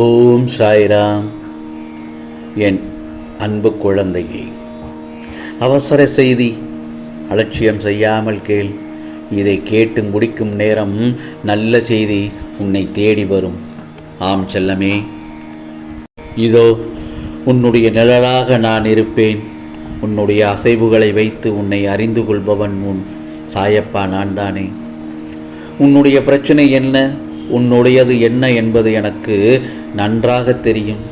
ஓம் சாய்ராம். என் அன்பு குழந்தையே அவசர செய்தி அலட்சியம் செய்யாமல் கேள். இதை கேட்டு முடிக்கும் நேரம் நல்ல செய்தி உன்னை தேடி வரும். ஆம் செல்லமே. இதோ உன்னுடைய நிழலாக நான் இருப்பேன். உன்னுடைய அசைவுகளை வைத்து உன்னை அறிந்து கொள்பவன் உன் சாயப்பா நான் தானே உன்னுடைய பிரச்சனை என்ன? உன்னுடையது என்ன என்பது எனக்கு நன்றாக தெரியும்.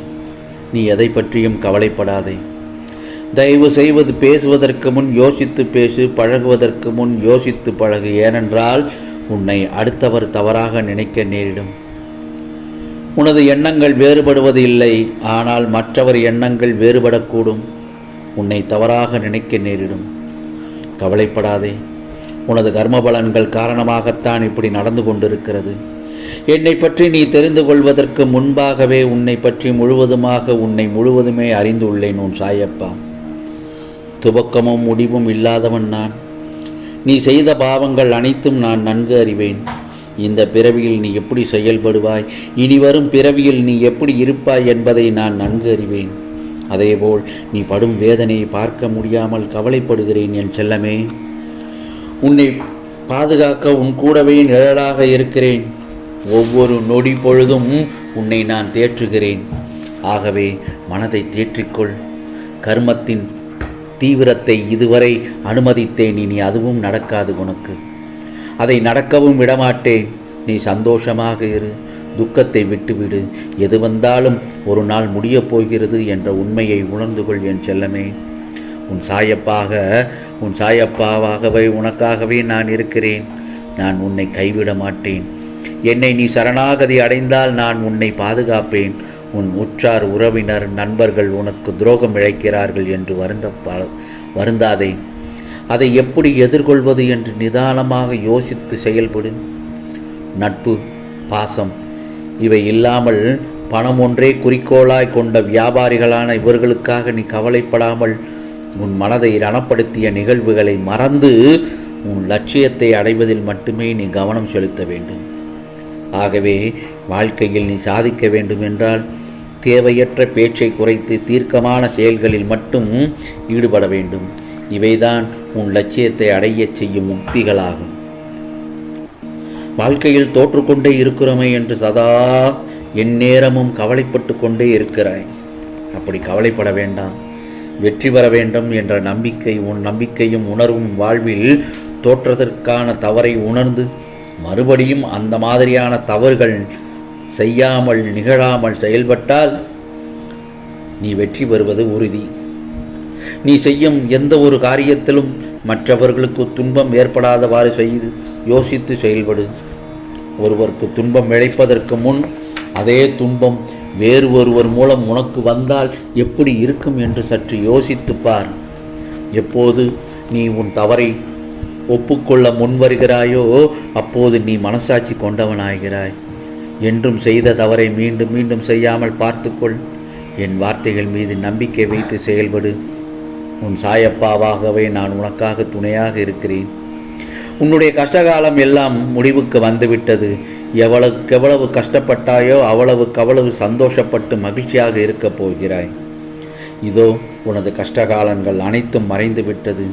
நீ எதை பற்றியும் கவலைப்படாதே. தயவு செய்வது பேசுவதற்கு முன் யோசித்து பேசு பழகுவதற்கு முன் யோசித்து பழகு ஏனென்றால் உன்னை அடுத்தவர் தவறாக நினைக்க நேரிடும். உனது எண்ணங்கள் வேறுபடுவது இல்லை ஆனால் மற்றவர் எண்ணங்கள் வேறுபடக்கூடும். உன்னை தவறாக நினைக்க நேரிடும். கவலைப்படாதே. உனது கர்ம பலன்கள் காரணமாகத்தான் இப்படி நடந்து கொண்டிருக்கிறது. என்னை பற்றி நீ தெரிந்து கொள்வதற்கு முன்பாகவே உன்னை பற்றி முழுவதுமாக உன்னை முழுவதுமே அறிந்துள்ளேன் உன் சாயப்பா. துவக்கமும் முடிவும் இல்லாதவன் நான். நீ செய்த பாவங்கள் அனைத்தும் நான் நன்கு அறிவேன். இந்த பிறவியில் நீ எப்படி செயல்படுவாய்? இனி வரும் பிறவியில் நீ எப்படி இருப்பாய் என்பதை நான் நன்கு அறிவேன். அதேபோல் நீ படும் வேதனையை பார்க்க முடியாமல் கவலைப்படுகிறேன் என் செல்லமே. உன்னை பாதுகாக்க உன் கூடவே நிழலாக இருக்கிறேன். ஒவ்வொரு நொடி பொழுதும் உன்னை நான் தேற்றுகிறேன். ஆகவே மனதை தேற்றிக்கொள். கர்மத்தின் தீவிரத்தை இதுவரை அனுமதித்தேன். இனி அதுவும் நடக்காது உனக்கு. அதை நடக்கவும் விடமாட்டேன். நீ சந்தோஷமாக இரு. துக்கத்தை விட்டுவிடு. எது வந்தாலும் ஒரு நாள் முடியப் போகிறது என்ற உண்மையை உணர்ந்து கொள் என் செல்லமே. உன் சாயப்பாக உன் சாயப்பாவாகவே உனக்காகவே நான் இருக்கிறேன். நான் உன்னை கைவிட மாட்டேன் என்னை நீ சரணாகதி அடைந்தால் நான் உன்னை பாதுகாப்பேன். உன் உற்றார் உறவினர் நண்பர்கள் உனக்கு துரோகம் இழைக்கிறார்கள் என்று வருந்த ப- வருந்தாதே. அதை எப்படி எதிர்கொள்வது என்று நிதானமாக யோசித்து செயல்படு. நட்பு பாசம் இவை இல்லாமல் பணம் ஒன்றே குறிக்கோளாய் கொண்ட வியாபாரிகளான இவர்களுக்காக நீ கவலைப்படாமல் உன் மனதை ரணப்படுத்திய நிகழ்வுகளை மறந்து உன் லட்சியத்தை அடைவதில் மட்டுமே நீ கவனம் செலுத்த வேண்டும். ஆகவே வாழ்க்கையில் நீ சாதிக்க வேண்டும் என்றால் தேவையற்ற பேச்சை குறைத்து தீர்க்கமான செயல்களில் மட்டும் ஈடுபட வேண்டும். இவைதான் உன் லட்சியத்தை அடையச் செய்யும் உக்திகளாகும் வாழ்க்கையில் தோற்றுக்கொண்டே இருக்கிறோமே என்று சதா எந்நேரமும் கவலைப்பட்டு கொண்டே இருக்கிறாய். அப்படி கவலைப்பட வேண்டாம். வெற்றி பெற வேண்டும் என்ற நம்பிக்கை உன் நம்பிக்கையும் உணர்வும் வாழ்வில் தோற்றதற்கான தவறை உணர்ந்து மறுபடியும் அந்த மாதிரியான தவறுகள் செய்யாமல் நிகழாமல் செயல்பட்டால் நீ வெற்றி பெறுவது உறுதி. நீ செய்யும் எந்த ஒரு காரியத்திலும் மற்றவர்களுக்கு துன்பம் ஏற்படாதவாறு செய்து யோசித்து செயல்படு. ஒருவருக்கு துன்பம் இழைப்பதற்கு முன் அதே துன்பம் வேறு ஒருவர் மூலம் உனக்கு வந்தால் எப்படி இருக்கும் என்று சற்று யோசித்துப்பார் எப்போது நீ உன் தவறை ஒப்புக்கொள்ள முன்வருகிறாயோ அப்போது நீ மனசாட்சி கொண்டவனாகிறாய். என்றும் செய்த தவறை மீண்டும் மீண்டும் செய்யாமல் பார்த்துக்கொள். என் வார்த்தைகள் மீது நம்பிக்கை வைத்து செயல்படு. உன் சாயப்பாவாகவே நான் உனக்காக துணையாக இருக்கிறேன். உன்னுடைய கஷ்டகாலம் எல்லாம் முடிவுக்கு வந்துவிட்டது. எவ்வளவுக்கு எவ்வளவு கஷ்டப்பட்டாயோ அவ்வளவுக்கு அவ்வளவு சந்தோஷப்பட்டு மகிழ்ச்சியாக இருக்கப் போகிறாய். இதோ உனது கஷ்டகாலங்கள் அனைத்தும் மறைந்து விட்டது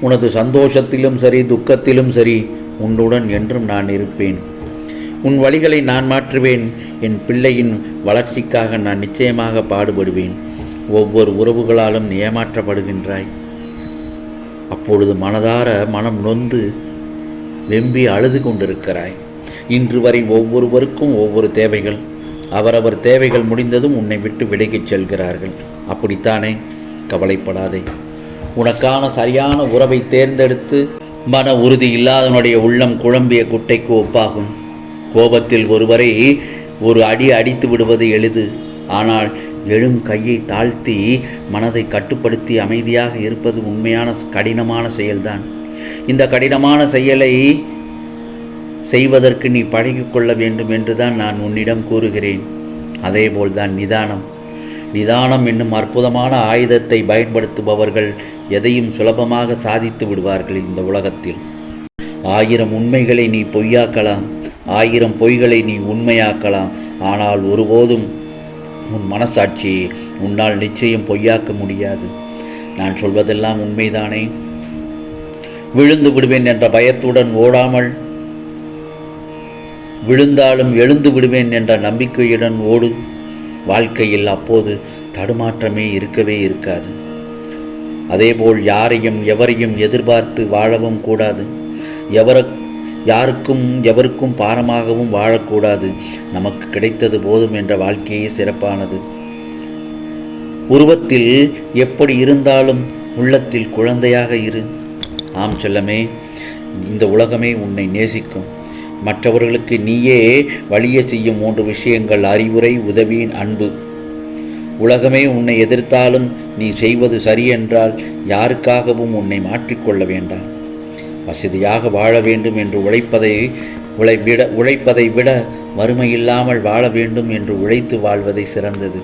உனது சந்தோஷத்திலும் சரி துக்கத்திலும் சரி உன்னுடன் என்றும் நான் இருப்பேன். உன் வழிகளை நான் மாற்றுவேன். என் பிள்ளையின் வளர்ச்சிக்காக நான் நிச்சயமாக பாடுபடுவேன். ஒவ்வொரு உறவுகளாலும் நீ ஏமாற்றப்படுகின்றாய். அப்பொழுது மனதார மனம் நொந்து வெம்பி அழுது கொண்டிருக்கிறாய். இன்று வரை ஒவ்வொருவருக்கும் ஒவ்வொரு தேவைகள். அவரவர் தேவைகள் முடிந்ததும் உன்னை விட்டு விலகிச் செல்கிறார்கள். அப்படித்தானே? கவலைப்படாதே. உனக்கான சரியான உறவை தேர்ந்தெடுத்து மன உறுதி இல்லாதவனுடைய உள்ளம் குழம்பிய குட்டைக்கு ஒப்பாகும். கோபத்தில் ஒருவரை ஒரு அடி அடித்து விடுவது எளிது. ஆனால் எழும் கையை தாழ்த்தி மனதை கட்டுப்படுத்தி அமைதியாக இருப்பது உண்மையான கடினமான செயல்தான். இந்த கடினமான செயலை செய்வதற்கு நீ பழகிக்கொள்ள வேண்டும் என்றுதான் நான் உன்னிடம் கூறுகிறேன். அதேபோல்தான் நிதானம். நிதானம் என்னும் அற்புதமான ஆயுதத்தை பயன்படுத்துபவர்கள் எதையும் சுலபமாக சாதித்து விடுவார்கள் இந்த உலகத்தில். ஆயிரம் உண்மைகளை நீ பொய்யாக்கலாம் ஆயிரம் பொய்களை நீ உண்மையாக்கலாம் ஆனால் ஒருபோதும் உன் மனசாட்சியை உன்னால் நிச்சயம் பொய்யாக்க முடியாது. நான் சொல்வதெல்லாம் உண்மைதானே? விழுந்து விடுவேன் என்ற பயத்துடன் ஓடாமல் விழுந்தாலும் எழுந்து விடுவேன் என்ற நம்பிக்கையுடன் ஓடு. வாழ்க்கையில் அப்போது தடுமாற்றமே இருக்கவே இருக்காது. அதேபோல் யாரையும் எவரையும் எதிர்பார்த்து வாழவும் கூடாது. எவர யாருக்கும் எவருக்கும் பாரமாகவும் வாழக்கூடாது. நமக்கு கிடைத்தது போதும் என்ற வாழ்க்கையே சிறப்பானது. உருவத்தில் எப்படி இருந்தாலும் உள்ளத்தில் குழந்தையாக இரு. ஆம் செல்லமே இந்த உலகமே உன்னை நேசிக்கும். மற்றவர்களுக்கு நீயே வழிய செய்யும் மூன்று விஷயங்கள் அறிவுரை உதவியின் அன்பு. உலகமே உன்னை எதிர்த்தாலும் நீ செய்வது சரியென்றால் யாருக்காகவும் உன்னை மாற்றிக்கொள்ள வேண்டாம். வசதியாக வாழ வேண்டும் என்று உழைப்பதை உழை விட உழைப்பதை விட வறுமையில்லாமல் வாழ வேண்டும் என்று உழைத்து வாழ்வதை சிறந்தது.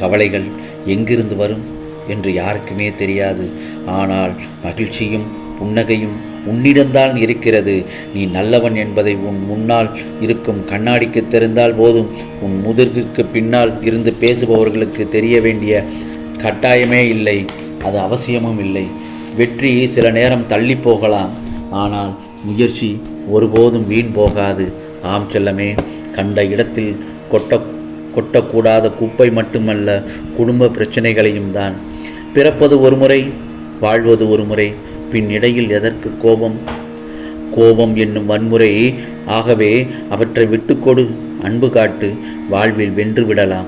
கவலைகள் எங்கிருந்து வரும் என்று யாருக்குமே தெரியாது. ஆனால் மகிழ்ச்சியும் புன்னகையும் உன்னிடம்தான் இருக்கிறது. நீ நல்லவன் என்பதை உன் முன்னால் இருக்கும் கண்ணாடிக்கு தெரிந்தால் போதும். உன் முதுகுக்கு பின்னால் இருந்து பேசுபவர்களுக்கு தெரிய வேண்டிய கட்டாயமே இல்லை. அது அவசியமும் இல்லை. வெற்றி சில நேரம் தள்ளி போகலாம். ஆனால் முயற்சி ஒருபோதும் வீண் போகாது. ஆம் செல்லமே கண்ட இடத்தில் கொட்ட கொட்டக்கூடாத குப்பை மட்டுமல்ல குடும்ப பிரச்சனைகளையும் தான். பிறப்பது ஒரு முறை வாழ்வது ஒரு முறை. பின் இடையில் எதற்கு கோபம்? கோபம் என்னும் வன்முறை. ஆகவே அவற்றை விட்டுக்கொடு அன்பு காட்டு வாழ்வில் வென்று விடலாம்.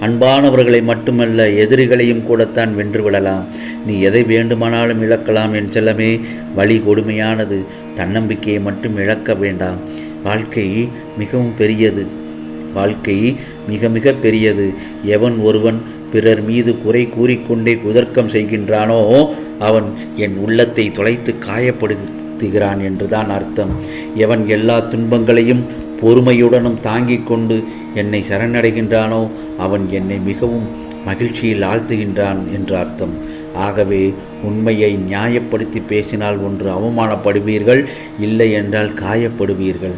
அன்பானவர்களை மட்டுமல்ல எதிரிகளையும் கூடத்தான் வென்று விடலாம். நீ எதை வேண்டுமானாலும் இழக்கலாம் என் செல்லமே. வழி கொடுமையானது தன்னம்பிக்கையை மட்டும் இழக்க வேண்டாம். வாழ்க்கை மிகவும் பெரியது. வாழ்க்கை மிக மிக பெரியது. எவன் ஒருவன் பிறர் மீது குறை கூறிக்கொண்டே குதர்க்கம் செய்கின்றானோ அவன் என் உள்ளத்தை தொலைத்து காயப்படுத்துகிறான் என்றுதான் அர்த்தம். எவன் எல்லா துன்பங்களையும் பொறுமையுடனும் தாங்கிக் கொண்டு என்னை சரணடைகின்றானோ அவன் என்னை மிகவும் மகிழ்ச்சியில் ஆழ்த்துகின்றான் என்று அர்த்தம். ஆகவே உண்மையை நியாயப்படுத்தி பேசினால் ஒன்று அவமானப்படுவீர்கள் இல்லை என்றால் காயப்படுவீர்கள்.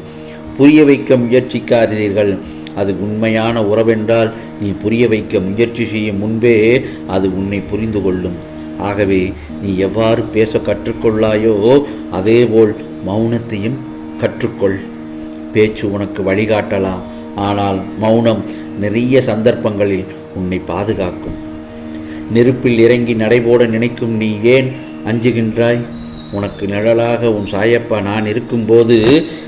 புரிய வைக்க முயற்சிக்காதீர்கள். அது உண்மையான உறவென்றால் நீ புரிய வைக்க முயற்சி செய்யும் முன்பே அது உன்னை புரிந்து கொள்ளும். ஆகவே நீ எவ்வாறு பேச கற்றுக்கொள்ளாயோ அதேபோல் மௌனத்தையும் கற்றுக்கொள். பேச்சு உனக்கு வழிகாட்டலாம். ஆனால் மௌனம் நிறைய சந்தர்ப்பங்களில் உன்னை பாதுகாக்கும். நெருப்பில் இறங்கி நடைபோட நினைக்கும் நீ ஏன் அஞ்சுகின்றாய்? உனக்கு நிழலாக உன் சாயப்பா நான் இருக்கும்போது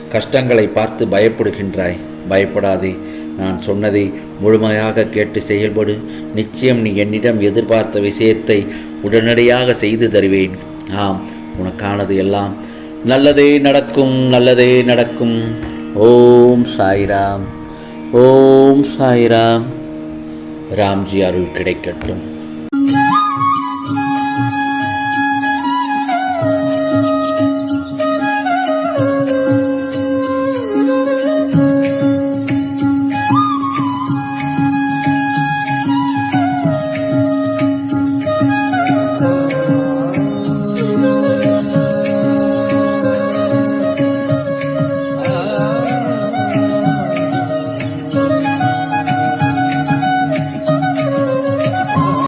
கஷ்டங்களை பார்த்து பயப்படுகின்றாய். பயப்படாதே. நான் சொன்னதை முழுமையாக கேட்டு செயல்படு. நிச்சயம் நீ என்னிடம் எதிர்பார்த்த விஷயத்தை உடனடியாக செய்து தருவேன். ஆம் உனக்கானது எல்லாம் நல்லதே நடக்கும் நல்லதே நடக்கும். ஓம் சாய்ராம் ஓம் சாய்ராம். ராம்ஜி அருள் கிடைக்கட்டும்.